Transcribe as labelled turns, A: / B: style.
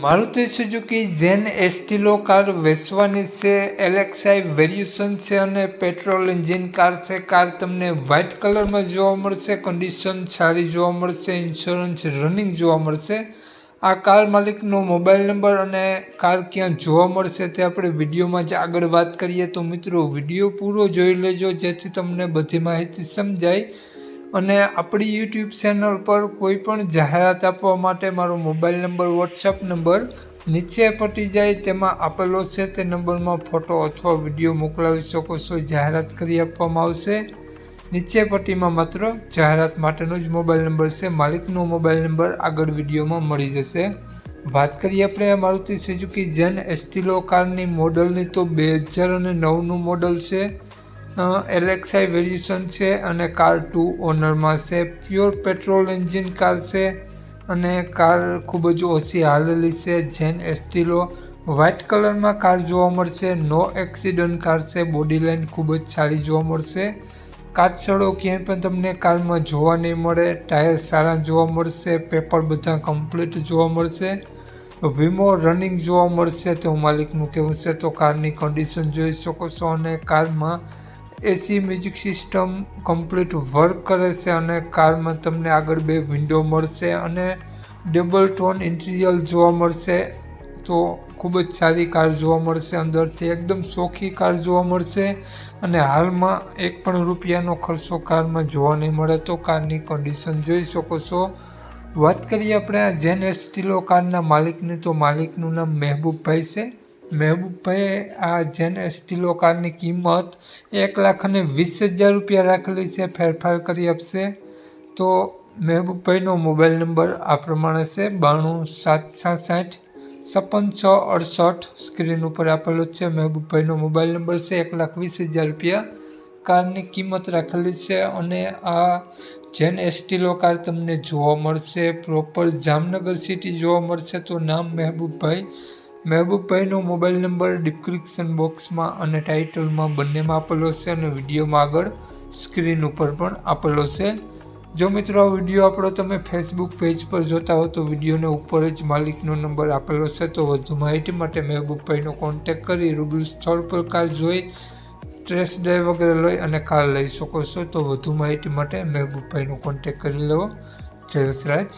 A: Maruti Suzuki Zen Estilo car વેચવાની છે LXi variation છે અને પેટ્રોલ એન્જિન કાર છે. કાર તમને વ્હાઇટ કલરમાં જોવા મળશે કન્ડિશન સારી જોવા મળશે ઇન્સ્યોરન્સ રનિંગ જોવા મળશે. આ કાર માલિકનો મોબાઈલ નંબર અને કાર ક્યાં જોવા મળશે તે આપણે વિડીયોમાં જ આગળ વાત કરીએ. તો મિત્રો, વીડિયો પૂરો જોઈ લેજો, જેથી તમને બધી માહિતી સમજાય. અને આપણી યુટ્યુબ ચેનલ પર કોઈ પણ જાહેરાત આપવા માટે મારો મોબાઈલ નંબર વોટ્સઅપ નંબર નીચે પટી જાય તેમાં આપેલો છે. તે નંબરમાં ફોટો અથવા વીડિયો મોકલાવી શકો છો. જાહેરાત કરી આપવામાં આવશે. નીચે પટ્ટીમાં માત્ર જાહેરાત માટેનો જ મોબાઈલ નંબર છે. માલિકનો મોબાઈલ નંબર આગળ વિડીયોમાં મળી જશે. વાત કરીએ આપણે આ મારુતિ સુઝુકી જેન એસ્ટિલો કારની મોડલની તો બે હજાર અને નવનું મોડલ છે. એલેક્સાઈ વેરિએશન છે અને કાર ટુ ઓનરમાં છે. પ્યોર પેટ્રોલ એન્જિન કાર છે અને કાર ખૂબ જ ઓછી હાલેલી છે. જેન એસ્ટીલો વ્હાઇટ કલરમાં કાર જોવા મળશે. નો એક્સિડન્ટ કાર છે. બોડી લાઇન ખૂબ જ સારી જોવા મળશે. કાચસડો ક્યાંય પણ તમને કારમાં જોવા નહીં મળે. ટાયર સારા જોવા મળશે. પેપર બધા કમ્પ્લીટ જોવા મળશે. વીમો રનિંગ જોવા મળશે. તો માલિકનું કહેવું છે, તો કારની કન્ડિશન જોઈ શકો છો અને કારમાં AC music system complete work કરે છે અને કારમાં તમને આગળ બે વિન્ડો મળશે અને ડબલ ટોન ઇન્ટિરિયર જોવા મળશે. તો ખૂબ જ સારી કાર જોવા મળશે, અંદરથી એકદમ ચોખ્ખી કાર જોવા મળશે અને હાલમાં એક પણ રૂપિયાનો ખર્ચો કારમાં જોવા નહીં મળે તો કારની કન્ડિશન જોઈ શકો છો. વાત કરીએ આપણે આ જેન સ્ટીલો કારના માલિકની, તો માલિકનું નામ મહેબૂબભાઈ છે. મહેબૂબભાઈએ આ જેન સ્ટીલો કારની કિંમત એક લાખ અને વીસ હજાર રૂપિયા રાખેલી છે, ફેરફાર કરી આપશે. તો મહેબૂબભાઈનો મોબાઈલ નંબર આ પ્રમાણે છે, બાણું સાત સાસઠ છપ્પન છ અડસઠ. સ્ક્રીન ઉપર આપેલો છે, મહેબૂબભાઈનો મોબાઈલ નંબર છે, એક લાખ વીસ હજાર રૂપિયા. કારની કિંમત રાખેલી છે અને આ જેન એસટીલો કાર તમને જોવા મળશે. પ્રોપર જામનગર સિટી જોવા મળશે તો નામ મહેબૂબભાઈ મહેબૂબભાઈનો મોબાઈલ નંબર ડિસ્ક્રિપ્શન બોક્સમાં અને ટાઇટલમાં બંનેમાં આપેલો છે અને વિડીયોમાં આગળ સ્ક્રીન ઉપર પણ આપેલો છે. જો મિત્રો આ વીડિયો આપણો તમે ફેસબુક પેજ પર જોતા હો તો વિડીયોને ઉપર જ માલિકનો નંબર આપેલો છે તો વધુ માહિતી માટે મહેબૂબભાઈનો કોન્ટેક કરી રૂબરૂ સ્થળ પર કાર જોઈ ટ્રેસ ડ્રાઈવ વગેરે લઈ અને કાર લઈ શકો છો. તો વધુ માહિતી માટે મહેબૂબભાઈનો કોન્ટેક કરી લેવો. જય વસરાજ.